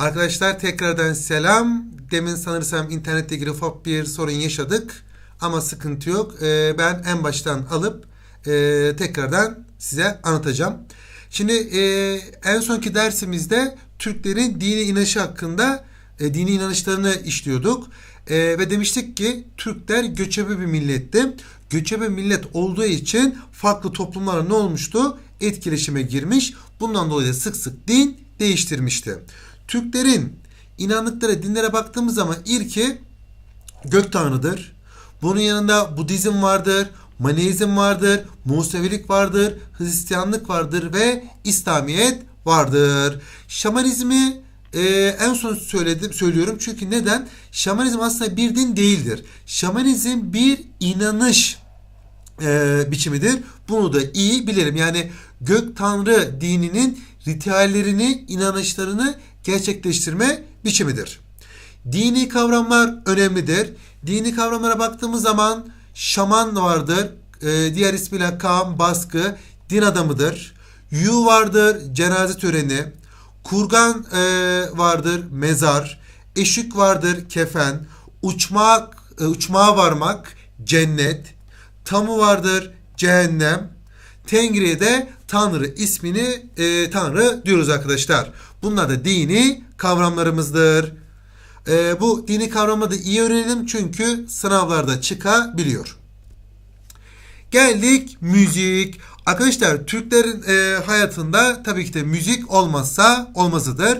Arkadaşlar tekrardan selam. Demin sanırsam internette ilgili ufak bir sorun yaşadık. Ama sıkıntı yok. Ee, ben en baştan alıp e, tekrardan size anlatacağım. Şimdi e, en sonki dersimizde Türklerin dini inanışı hakkında e, dini inanışlarını işliyorduk. Ve demiştik ki Türkler göçebe bir milletti. Göçebe millet olduğu için farklı toplumlarla ne olmuştu? Etkileşime girmiş. Bundan dolayı sık sık din değiştirmişti. Türklerin inandıkları dinlere baktığımız zaman ilki gök tanrıdır. Bunun yanında Budizm vardır, Maneizm vardır, Musevilik vardır, Hristiyanlık vardır ve İslamiyet vardır. Şamanizmi e, en son söyledim söylüyorum çünkü neden? Şamanizm aslında bir din değildir. Şamanizm bir inanış e, biçimidir. Bunu da iyi bilelim. Yani gök tanrı dininin ritüellerini, inanışlarını gerçekleştirme biçimidir. Dini kavramlar önemlidir. Dini kavramlara baktığımız zaman şaman vardır. E, diğer ismiyle kam, baskı, din adamıdır. Yu vardır, cenaze töreni. Kurgan e, vardır, mezar. Eşik vardır, kefen. Uçmak, e, uçmağa varmak, cennet. Tamu vardır, cehennem. Tengri'ye de Tanrı ismini e, Tanrı diyoruz arkadaşlar. Bunlar da dini kavramlarımızdır. E, bu dini kavramı da iyi öğrenelim çünkü sınavlarda çıkabiliyor. Geldik müzik. Arkadaşlar Türklerin e, hayatında tabii ki de müzik olmazsa olmazıdır.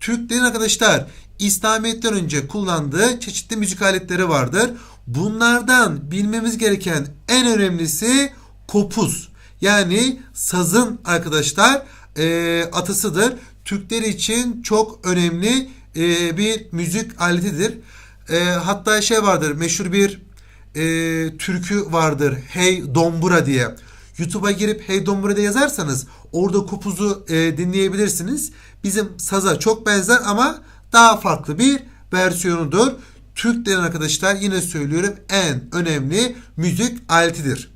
Türklerin arkadaşlar İslamiyet'ten önce kullandığı çeşitli müzik aletleri vardır. Bunlardan bilmemiz gereken en önemlisi kopuz. Yani sazın arkadaşlar e, atısıdır. Türkler için çok önemli e, bir müzik aletidir. E, hatta şey vardır meşhur bir e, türkü vardır. Hey Dombura diye. YouTube'a girip Hey Dombura yazarsanız orada kopuzu e, dinleyebilirsiniz. Bizim saza çok benzer ama daha farklı bir versiyonudur. Türklerin arkadaşlar yine söylüyorum en önemli müzik aletidir.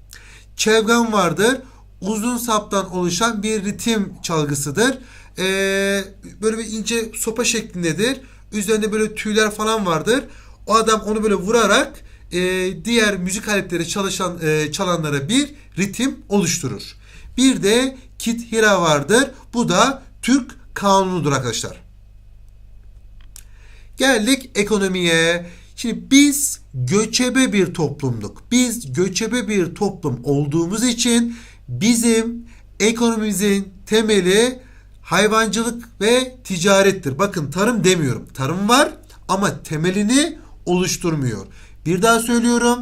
Çevgan vardır. Uzun saptan oluşan bir ritim çalgısıdır. Ee, böyle bir ince sopa şeklindedir. Üzerinde böyle tüyler falan vardır. O adam onu böyle vurarak e, diğer müzik aletleri çalışan e, çalanlara bir ritim oluşturur. Bir de kit hira vardır. Bu da Türk kanunudur arkadaşlar. Geldik ekonomiye. Şimdi biz göçebe bir toplumduk. Biz göçebe bir toplum olduğumuz için bizim ekonomimizin temeli hayvancılık ve ticarettir. Bakın tarım demiyorum. Tarım var ama temelini oluşturmuyor. Bir daha söylüyorum.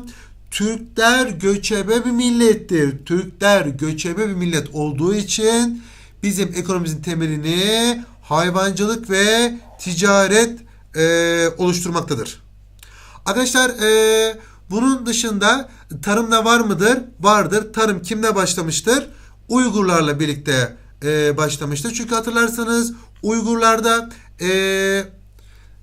Türkler göçebe bir millettir. Türkler göçebe bir millet olduğu için bizim ekonomimizin temelini hayvancılık ve ticaret e, oluşturmaktadır. Arkadaşlar e, bunun dışında tarımda var mıdır? Vardır. Tarım kimle başlamıştır? Uygurlarla birlikte e, başlamıştır. Çünkü hatırlarsanız Uygurlarda e,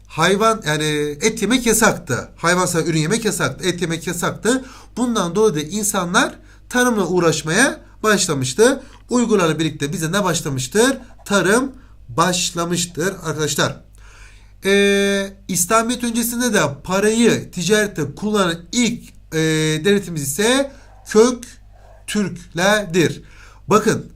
hayvan yani et yemek yasaktı. Hayvansal ürün yemek yasaktı. Et yemek yasaktı. Bundan dolayı insanlar tarımla uğraşmaya başlamıştı. Uygurlarla birlikte bize ne başlamıştır? Tarım başlamıştır arkadaşlar. Ee, İslamiyet öncesinde de parayı ticarette kullanan ilk e, devletimiz ise kök Türklerdir. Bakın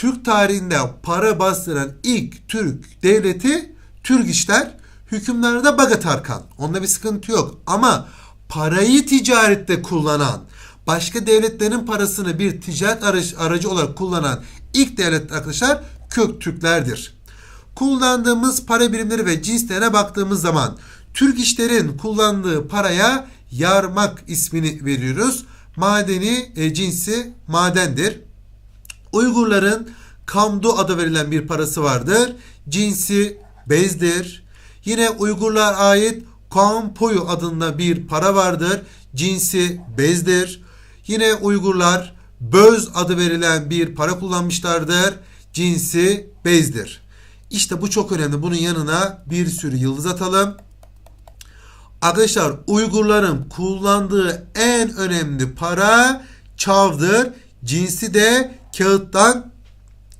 Türk tarihinde para bastıran ilk Türk devleti Türk işler hükümlerde Bagat Arkan. Onda bir sıkıntı yok. Ama parayı ticarette kullanan, başka devletlerin parasını bir ticaret aracı, aracı olarak kullanan ilk devlet arkadaşlar kök Türklerdir. Kullandığımız para birimleri ve cinslerine baktığımız zaman Türk işlerin kullandığı paraya yarmak ismini veriyoruz. Madeni e, cinsi madendir. Uygurların kamdu adı verilen bir parası vardır. Cinsi bezdir. Yine Uygurlar ait Kampoyu adında bir para vardır. Cinsi bezdir. Yine Uygurlar böz adı verilen bir para kullanmışlardır. Cinsi bezdir. İşte bu çok önemli. Bunun yanına bir sürü yıldız atalım. Arkadaşlar Uygurların kullandığı en önemli para çavdır. Cinsi de kağıttan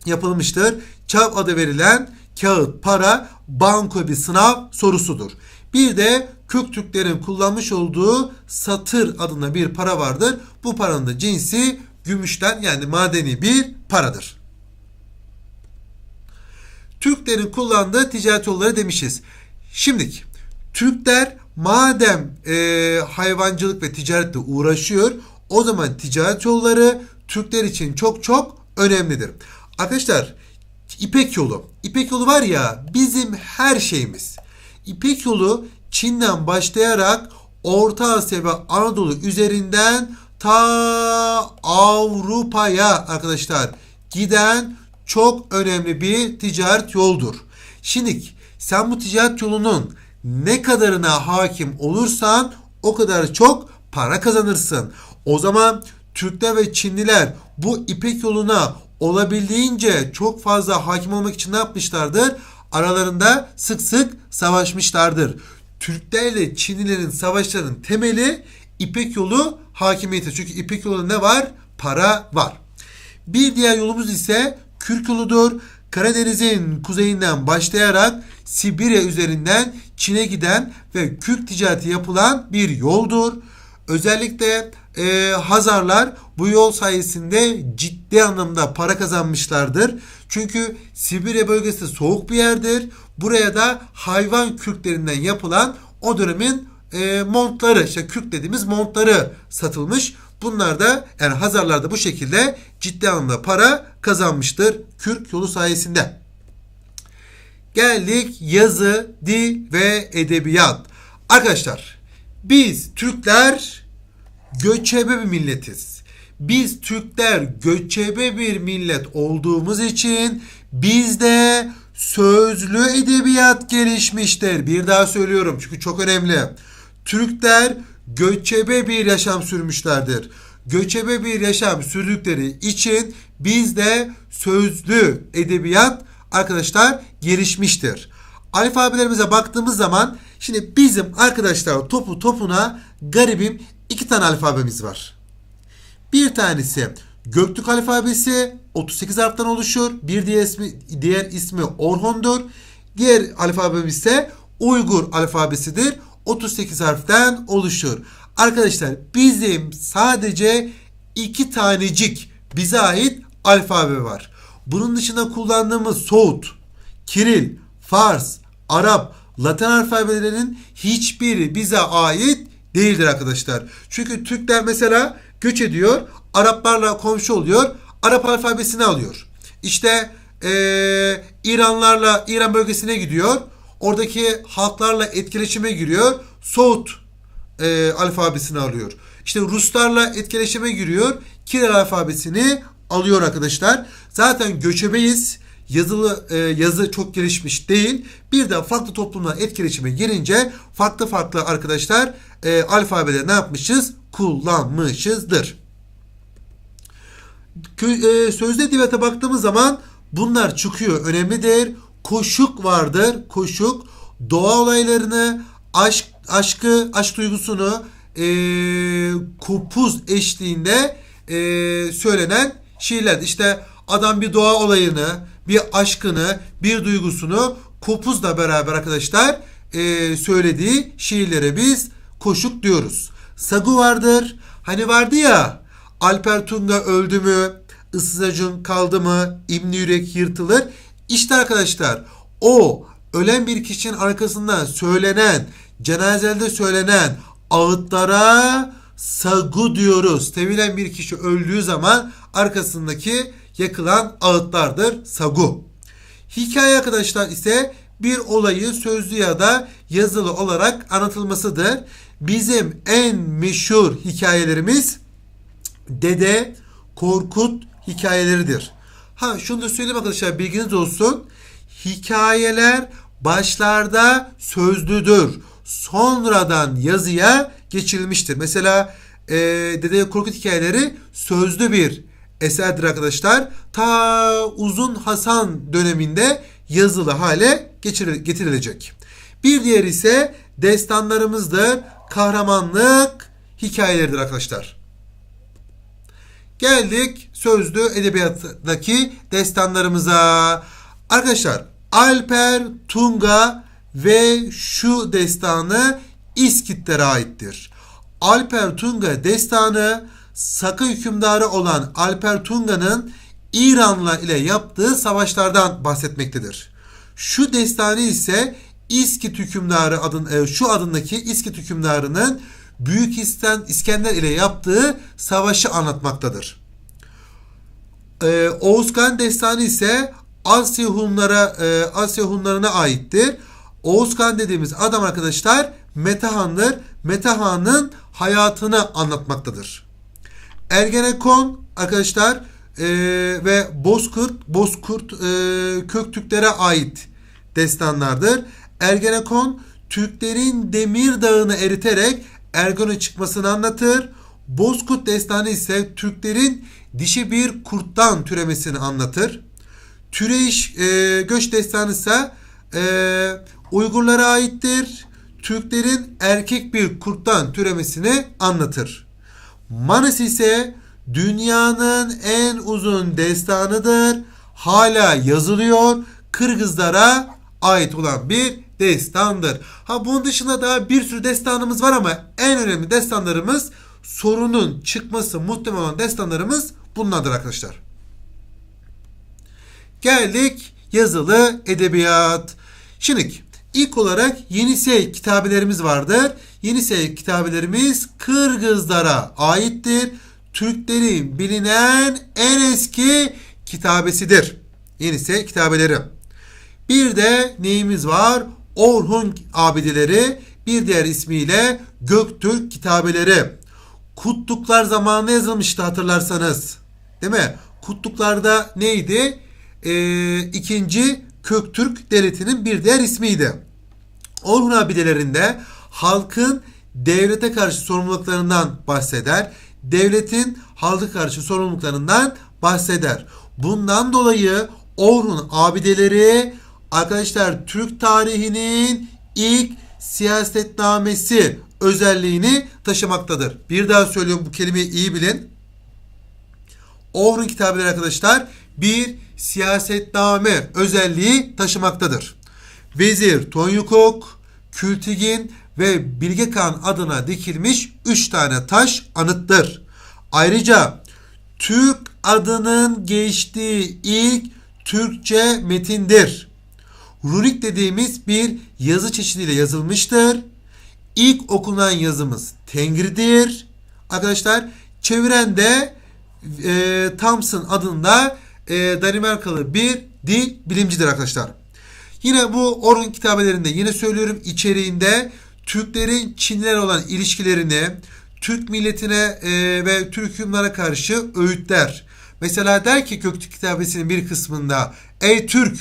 yapılmıştır. Çav adı verilen kağıt para banko bir sınav sorusudur. Bir de Köktürklerin kullanmış olduğu satır adında bir para vardır. Bu paranın da cinsi gümüşten yani madeni bir paradır. Türklerin kullandığı ticaret yolları demişiz. Şimdiki Türkler madem e, hayvancılık ve ticaretle uğraşıyor o zaman ticaret yolları Türkler için çok çok önemlidir. Arkadaşlar İpek yolu. İpek yolu var ya bizim her şeyimiz. İpek yolu Çin'den başlayarak Orta Asya ve Anadolu üzerinden ta Avrupa'ya arkadaşlar giden çok önemli bir ticaret yoldur. Şimdi sen bu ticaret yolunun ne kadarına hakim olursan o kadar çok para kazanırsın. O zaman Türkler ve Çinliler bu İpek yoluna olabildiğince çok fazla hakim olmak için ne yapmışlardır? Aralarında sık sık savaşmışlardır. Türklerle Çinlilerin savaşlarının temeli İpek yolu hakimiyeti. Çünkü İpek yolu ne var? Para var. Bir diğer yolumuz ise Kürk yoludur. Karadeniz'in kuzeyinden başlayarak Sibirya üzerinden Çin'e giden ve Kürk ticareti yapılan bir yoldur. Özellikle e, Hazarlar bu yol sayesinde ciddi anlamda para kazanmışlardır. Çünkü Sibirya bölgesi soğuk bir yerdir. Buraya da hayvan kürklerinden yapılan o dönemin e, montları, işte kürk dediğimiz montları satılmış. Bunlar da yani Hazarlar da bu şekilde ciddi anlamda para kazanmıştır kürk yolu sayesinde. Geldik yazı, dil ve edebiyat. Arkadaşlar biz Türkler göçebe bir milletiz. Biz Türkler göçebe bir millet olduğumuz için bizde sözlü edebiyat gelişmiştir. Bir daha söylüyorum çünkü çok önemli. Türkler göçebe bir yaşam sürmüşlerdir. Göçebe bir yaşam sürdükleri için bizde sözlü edebiyat arkadaşlar gelişmiştir. Alfabelerimize baktığımız zaman şimdi bizim arkadaşlar topu topuna garibim iki tane alfabemiz var. Bir tanesi Göktürk alfabesi 38 harften oluşur. Bir diğer ismi, diğer ismi Orhon'dur. Diğer alfabemiz ise Uygur alfabesidir. 38 harften oluşur. Arkadaşlar bizim sadece iki tanecik bize ait alfabe var. Bunun dışında kullandığımız Soğut, Kiril, Fars, Arap, Latin alfabelerinin hiçbiri bize ait değildir arkadaşlar. Çünkü Türkler mesela göç ediyor, Araplarla komşu oluyor, Arap alfabesini alıyor. İşte ee, İranlarla İran bölgesine gidiyor. Oradaki halklarla etkileşime giriyor. Soğut e, alfabesini alıyor. İşte Ruslarla etkileşime giriyor. Kiril alfabesini alıyor arkadaşlar. Zaten göçebeyiz. Yazılı e, yazı çok gelişmiş değil. Bir de farklı toplumla etkileşime girince farklı farklı arkadaşlar e, alfabeleri ne yapmışız? Kullanmışızdır. Kö, e, sözde edebiyata baktığımız zaman bunlar çıkıyor. Önemlidir. Koşuk vardır. Koşuk doğa olaylarını, aşk aşkı, aşk duygusunu e, kupuz eşliğinde e, söylenen şiirler. İşte adam bir doğa olayını, bir aşkını, bir duygusunu kopuzla beraber arkadaşlar e, söylediği şiirlere biz koşuk diyoruz. Sagu vardır. Hani vardı ya Alper Tunga öldü mü? Issız Acun kaldı mı? İbni Yürek yırtılır. İşte arkadaşlar o ölen bir kişinin arkasından söylenen, cenazelde söylenen ağıtlara sagu diyoruz. Sevilen bir kişi öldüğü zaman arkasındaki yakılan ağıtlardır sagu. Hikaye arkadaşlar ise bir olayı sözlü ya da yazılı olarak anlatılmasıdır. Bizim en meşhur hikayelerimiz Dede Korkut hikayeleridir. Ha şunu da söyleyeyim arkadaşlar bilginiz olsun. Hikayeler başlarda sözlüdür. Sonradan yazıya geçirilmiştir. Mesela e, Dede Korkut hikayeleri sözlü bir eserdir arkadaşlar. Ta uzun Hasan döneminde yazılı hale getirilecek. Bir diğer ise destanlarımızdır. Kahramanlık hikayeleridir arkadaşlar. Geldik sözlü edebiyattaki destanlarımıza. Arkadaşlar Alper Tunga ve şu destanı İskitlere aittir. Alper Tunga destanı Saka hükümdarı olan Alper Tunga'nın İranlı ile yaptığı savaşlardan bahsetmektedir. Şu destanı ise İskit hükümdarı adın e, şu adındaki İskit hükümdarının Büyük İskender ile yaptığı savaşı anlatmaktadır. Ee, Oğuzkan destanı ise Asya Hunlara e, Asya Hunlarına aittir. Oğuzkan dediğimiz adam arkadaşlar Metehan'dır. Metehan'ın hayatını anlatmaktadır. Ergenekon arkadaşlar e, ve Bozkurt Bozkurt e, Köktürklere ait destanlardır. Ergenekon Türklerin Demir Dağı'nı eriterek Ergen'e çıkmasını anlatır. Bozkurt destanı ise Türklerin dişi bir kurttan türemesini anlatır. Türeyiş e, göç destanı ise e, Uygurlara aittir. Türklerin erkek bir kurttan türemesini anlatır. Manas ise dünyanın en uzun destanıdır. Hala yazılıyor. Kırgızlara ait olan bir destandır. Ha bunun dışında daha bir sürü destanımız var ama en önemli destanlarımız sorunun çıkması muhtemel olan destanlarımız bunlardır arkadaşlar. Geldik yazılı edebiyat. Şimdi ilk olarak Yenisey kitabelerimiz vardır. Yenisey kitabelerimiz Kırgızlara aittir. Türklerin bilinen en eski kitabesidir. Yenisey kitabeleri. Bir de neyimiz var? Orhun abideleri, bir diğer ismiyle Göktürk kitabeleri. Kutluklar zamanında yazılmıştı hatırlarsanız. Değil mi? Kutluklarda neydi? Ee, ikinci Köktürk devletinin bir diğer ismiydi. Orhun abidelerinde halkın devlete karşı sorumluluklarından bahseder. Devletin halka karşı sorumluluklarından bahseder. Bundan dolayı Orhun abideleri arkadaşlar Türk tarihinin ilk siyasetnamesi özelliğini taşımaktadır. Bir daha söylüyorum bu kelimeyi iyi bilin. Orhun kitabeleri arkadaşlar bir siyasetname özelliği taşımaktadır. Vezir Tonyukok, Kültigin ve Bilge Kağan adına dikilmiş 3 tane taş anıttır. Ayrıca Türk adının geçtiği ilk Türkçe metindir. Rurik dediğimiz bir yazı çeşidiyle yazılmıştır. İlk okunan yazımız Tengri'dir. Arkadaşlar çeviren de e, Thompson adında e, Danimarkalı bir dil bilimcidir arkadaşlar. Yine bu Orhun kitabelerinde yine söylüyorum içeriğinde Türklerin Çinliler olan ilişkilerini Türk milletine e, ve Türk hükümlara karşı öğütler. Mesela der ki Göktürk kitabesinin bir kısmında Ey Türk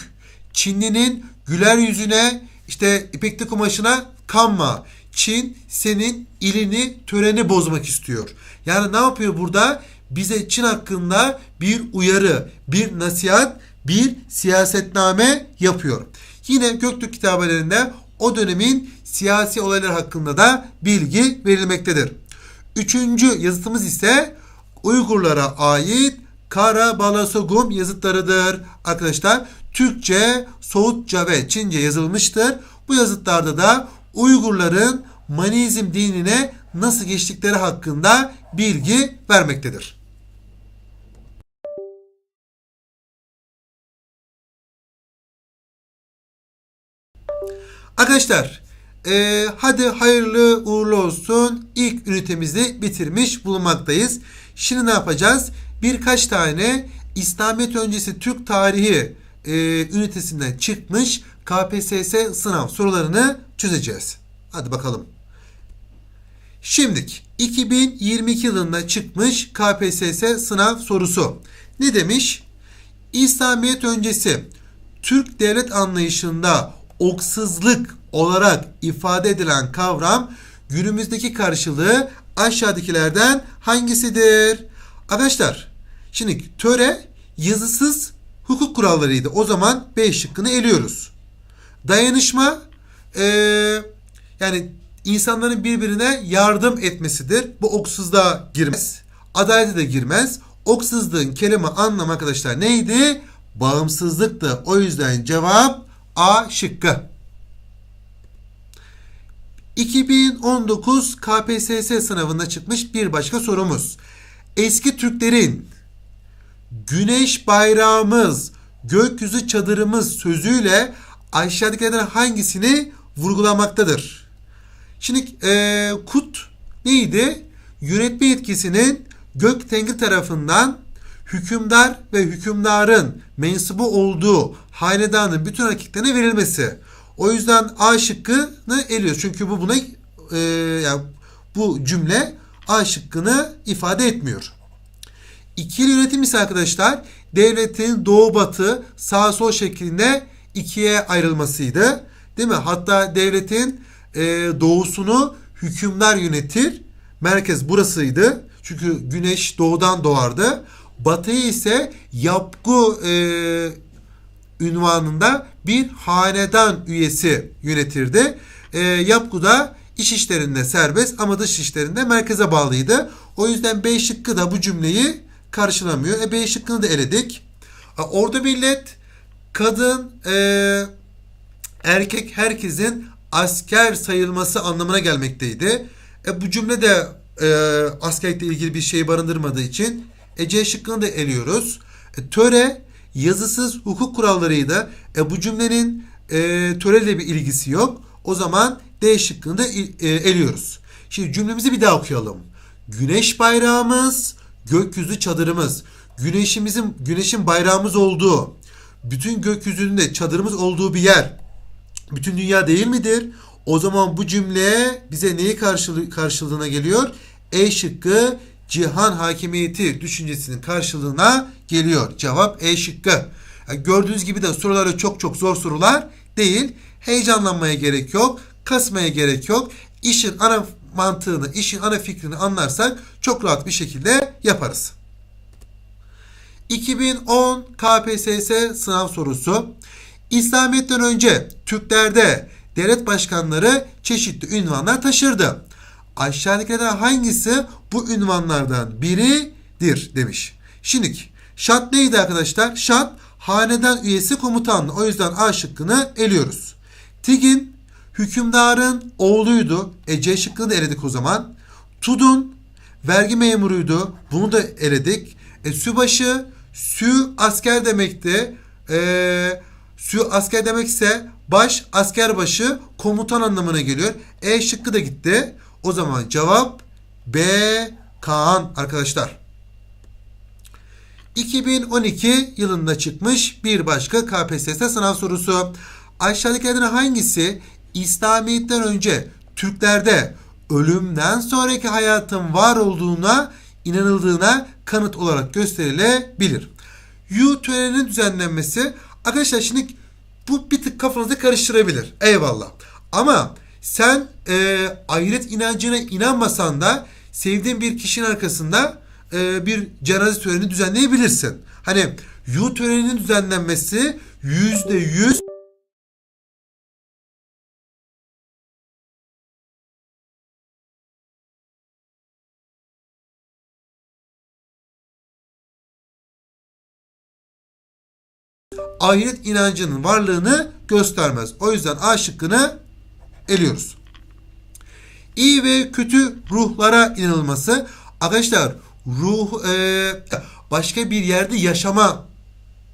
Çinlinin güler yüzüne işte ipekli kumaşına kanma. Çin senin ilini, töreni bozmak istiyor. Yani ne yapıyor burada? Bize Çin hakkında bir uyarı, bir nasihat, bir siyasetname yapıyor. Yine Göktürk kitabelerinde o dönemin siyasi olaylar hakkında da bilgi verilmektedir. Üçüncü yazıtımız ise Uygurlara ait Karabalasogum yazıtlarıdır. Arkadaşlar Türkçe, Soğutça ve Çince yazılmıştır. Bu yazıtlarda da Uygurların Manizm dinine nasıl geçtikleri hakkında bilgi vermektedir. Arkadaşlar e, hadi hayırlı uğurlu olsun. İlk ünitemizi bitirmiş bulunmaktayız. Şimdi ne yapacağız? Birkaç tane İslamiyet öncesi Türk tarihi e, ünitesinden çıkmış KPSS sınav sorularını çözeceğiz. Hadi bakalım. Şimdik 2022 yılında çıkmış KPSS sınav sorusu. Ne demiş? İslamiyet öncesi Türk devlet anlayışında oksızlık olarak ifade edilen kavram günümüzdeki karşılığı aşağıdakilerden hangisidir? Arkadaşlar şimdi töre yazısız hukuk kurallarıydı. O zaman B şıkkını eliyoruz. Dayanışma ee, yani insanların birbirine yardım etmesidir. Bu oksuzluğa girmez. Adalete de girmez. Oksuzluğun kelime anlamı arkadaşlar neydi? Bağımsızlıktı. O yüzden cevap A şıkkı. 2019 KPSS sınavında çıkmış bir başka sorumuz. Eski Türklerin güneş bayrağımız, gökyüzü çadırımız sözüyle aşağıdakilerden hangisini vurgulamaktadır? Şimdi e, kut neydi? Yönetme yetkisinin gök tengri tarafından hükümdar ve hükümdarın mensubu olduğu hanedanın bütün erkeklerine verilmesi. O yüzden A şıkkını eliyoruz. Çünkü bu buna e, yani bu cümle A şıkkını ifade etmiyor. İkili yönetim ise arkadaşlar devletin doğu batı sağ sol şeklinde ikiye ayrılmasıydı. Değil mi? Hatta devletin e, doğusunu hükümdar yönetir. Merkez burasıydı. Çünkü güneş doğudan doğardı. Batıyı ise yapgu e, ünvanında bir hanedan üyesi yönetirdi. E, yapgu da iç işlerinde serbest ama dış işlerinde merkeze bağlıydı. O yüzden B şıkkı da bu cümleyi karşılamıyor. E, B şıkkını da eledik. E, Ordu millet kadın e, erkek herkesin asker sayılması anlamına gelmekteydi. E, bu cümle de e, askerlikle ilgili bir şey barındırmadığı için e, C şıkkını da eliyoruz. E, töre yazısız hukuk kurallarıydı. E, bu cümlenin e, töreyle bir ilgisi yok. O zaman D şıkkını da e, eliyoruz. Şimdi cümlemizi bir daha okuyalım. Güneş bayrağımız, gökyüzü çadırımız. Güneşimizin güneşin bayrağımız olduğu, bütün gökyüzünde çadırımız olduğu bir yer. Bütün dünya değil midir? O zaman bu cümle bize neyi karşılı karşılığına geliyor? E şıkkı cihan hakimiyeti düşüncesinin karşılığına geliyor. Cevap E şıkkı. Yani gördüğünüz gibi de soruları çok çok zor sorular değil. Heyecanlanmaya gerek yok. Kasmaya gerek yok. İşin ana mantığını, işin ana fikrini anlarsak çok rahat bir şekilde yaparız. 2010 KPSS sınav sorusu. İslamiyet'ten önce Türklerde devlet başkanları çeşitli ünvanlar taşırdı. Aşağıdakilerden hangisi bu ünvanlardan biridir demiş. Şimdi şart neydi arkadaşlar? Şart hanedan üyesi komutanlı. O yüzden A şıkkını eliyoruz. Tigin hükümdarın oğluydu. E C şıkkını da eledik o zaman. Tudun vergi memuruydu. Bunu da eledik. E, sübaşı sü asker demekti. E, sü asker demekse baş asker başı komutan anlamına geliyor. E şıkkı da gitti. O zaman cevap B Kaan arkadaşlar. 2012 yılında çıkmış bir başka KPSS sınav sorusu. Aşağıdakilerden hangisi İslamiyet'ten önce Türklerde ölümden sonraki hayatın var olduğuna inanıldığına kanıt olarak gösterilebilir. Yu töreninin düzenlenmesi arkadaşlar şimdi bu bir tık kafanızı karıştırabilir. Eyvallah. Ama sen e, ahiret inancına inanmasan da sevdiğin bir kişinin arkasında e, bir cenaze töreni düzenleyebilirsin. Hani yu töreninin düzenlenmesi yüzde yüz ahiret inancının varlığını göstermez. O yüzden A şıkkını eliyoruz. İyi ve kötü ruhlara inanılması. Arkadaşlar ruh e, başka bir yerde yaşama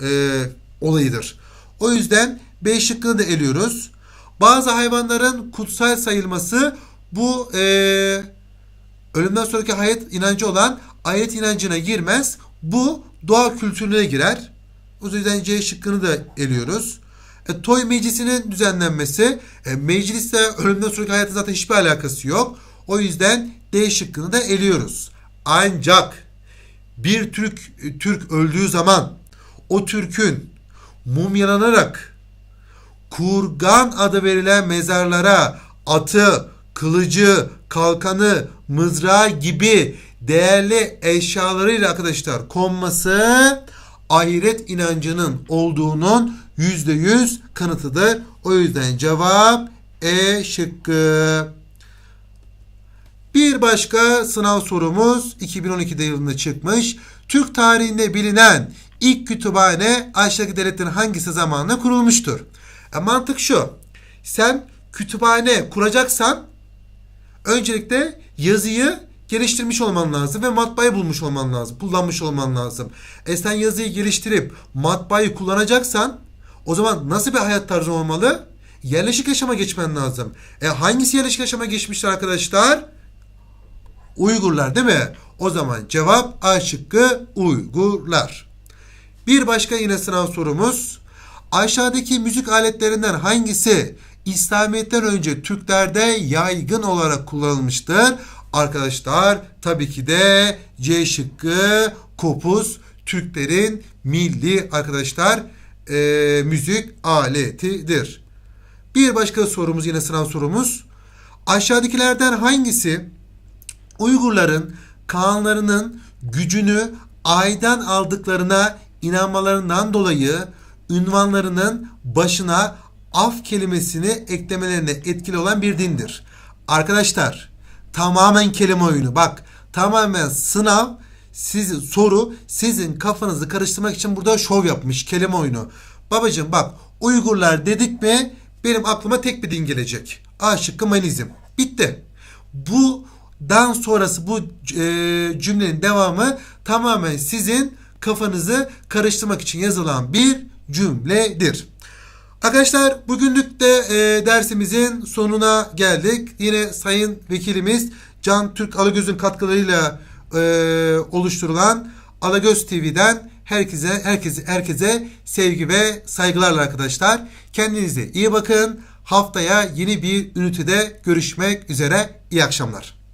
e, olayıdır. O yüzden B şıkkını da eliyoruz. Bazı hayvanların kutsal sayılması bu e, ölümden sonraki hayat inancı olan ayet inancına girmez. Bu doğa kültürüne girer. O yüzden C şıkkını da eliyoruz. E, toy meclisinin düzenlenmesi. E, meclisle ölümden sonraki hayatın zaten hiçbir alakası yok. O yüzden D şıkkını da eliyoruz. Ancak bir Türk Türk öldüğü zaman o Türk'ün mumyalanarak kurgan adı verilen mezarlara atı, kılıcı, kalkanı, mızrağı gibi değerli eşyalarıyla arkadaşlar konması ahiret inancının olduğunun yüzde yüz kanıtıdır. O yüzden cevap E şıkkı. Bir başka sınav sorumuz 2012'de yılında çıkmış. Türk tarihinde bilinen ilk kütüphane aşağıdaki devletlerin hangisi zamanında kurulmuştur? E, mantık şu. Sen kütüphane kuracaksan öncelikle yazıyı geliştirmiş olman lazım ve matbaayı bulmuş olman lazım. Kullanmış olman lazım. E sen yazıyı geliştirip matbaayı kullanacaksan o zaman nasıl bir hayat tarzı olmalı? Yerleşik yaşama geçmen lazım. E hangisi yerleşik yaşama geçmiştir arkadaşlar? Uygurlar değil mi? O zaman cevap A şıkkı Uygurlar. Bir başka yine sınav sorumuz. Aşağıdaki müzik aletlerinden hangisi İslamiyet'ten önce Türklerde yaygın olarak kullanılmıştır? Arkadaşlar tabii ki de C şıkkı kopuz Türklerin milli arkadaşlar eee, müzik aletidir. Bir başka sorumuz yine sınav sorumuz. Aşağıdakilerden hangisi Uygurların Kağanlarının gücünü aydan aldıklarına inanmalarından dolayı ünvanlarının başına af kelimesini eklemelerine etkili olan bir dindir. Arkadaşlar tamamen kelime oyunu. Bak tamamen sınav sizin soru sizin kafanızı karıştırmak için burada şov yapmış kelime oyunu. Babacığım bak Uygurlar dedik mi benim aklıma tek bir din gelecek. A şıkkı Manizm. Bitti. Budan sonrası bu e, cümlenin devamı tamamen sizin kafanızı karıştırmak için yazılan bir cümledir. Arkadaşlar bugünlük de e, dersimizin sonuna geldik. Yine Sayın Vekilimiz Can Türk Alagöz'ün katkılarıyla e, oluşturulan Alagöz TV'den herkese herkese herkese sevgi ve saygılarla arkadaşlar. Kendinize iyi bakın. Haftaya yeni bir ünitede görüşmek üzere. İyi akşamlar.